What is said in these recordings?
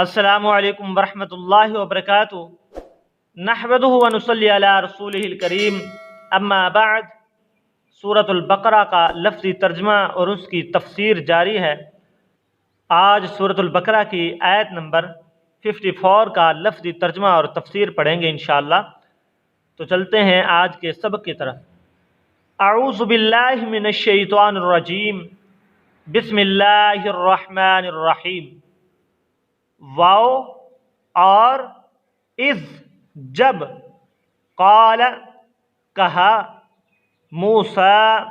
السلام علیکم ورحمۃ اللہ وبرکاتہ۔ نحمد ونصلی علی رسول الکریم۔ اما بعد صورت البقرہ کا لفظی ترجمہ اور اس کی تفسیر جاری ہے۔ آج صورت البقرہ کی آیت نمبر 54 کا لفظی ترجمہ اور تفسیر پڑھیں گے انشاءاللہ۔ تو چلتے ہیں آج کے سبق کی طرف۔ اعوذ باللہ من الشیطان الرجیم۔ بسم اللہ الرحمن الرحیم۔ واؤ اور از جب قال، کہا، موسیٰ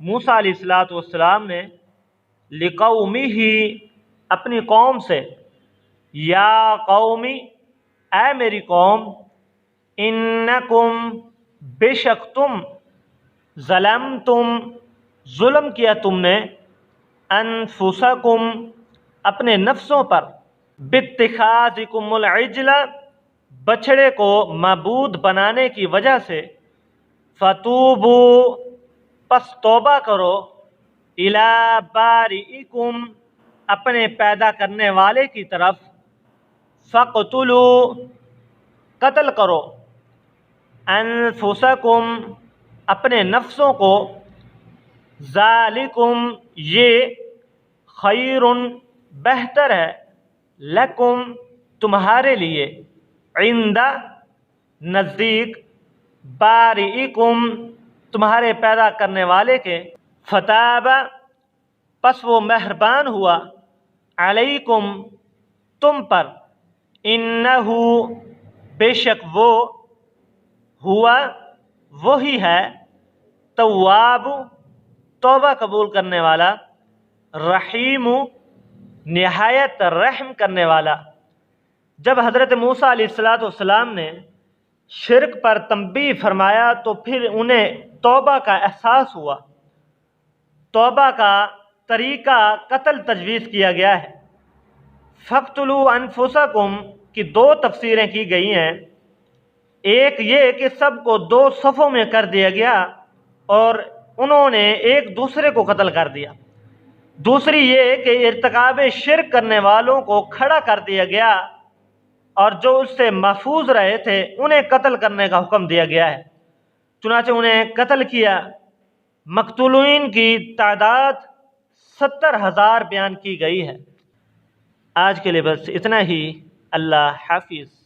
موسیٰ علیہ السلاۃ والسلام نے لقومی ہی اپنی قوم سے، یا قومی، اے میری قوم، انکم بے شک تم ظلم تم ظلم کیا تم نے، انفسکم، اپنے نفسوں پر۔ باتخاذکم العجل بچڑے کو معبود بنانے کی وجہ سے فتوبو پس توبہ کرو الا بارئکم اپنے پیدا کرنے والے کی طرف فقتلو قتل کرو انفسکم اپنے نفسوں کو ذالکم یہ خیر بہتر ہے لکم تمہارے لیے عند نزدیک بارئکم تمہارے پیدا کرنے والے کے فتاب، پس وہ مہربان ہوا علیکم تم پر۔ انہو، بے شک وہ ہوا، وہی ہے تواب، توبہ قبول کرنے والا، رحیم نہایت رحم کرنے والا۔ جب حضرت موسیٰ علیہ السلاۃ والسلام نے شرک پر تنبیہ فرمایا تو پھر انہیں توبہ کا احساس ہوا۔ توبہ کا طریقہ قتل تجویز کیا گیا ہے۔ فقتلو انفسکم کی دو تفسیریں کی گئی ہیں۔ ایک یہ کہ سب کو دو صفوں میں کر دیا گیا اور انہوں نے ایک دوسرے کو قتل کر دیا۔ دوسری یہ کہ ارتکاب شرک کرنے والوں کو کھڑا کر دیا گیا اور جو اس سے محفوظ رہے تھے، انہیں قتل کرنے کا حکم دیا گیا ہے۔ چنانچہ انہیں قتل کیا۔ مقتولین کی تعداد ستر ہزار بیان کی گئی ہے۔ آج کے لیے بس اتنا ہی۔ اللہ حافظ۔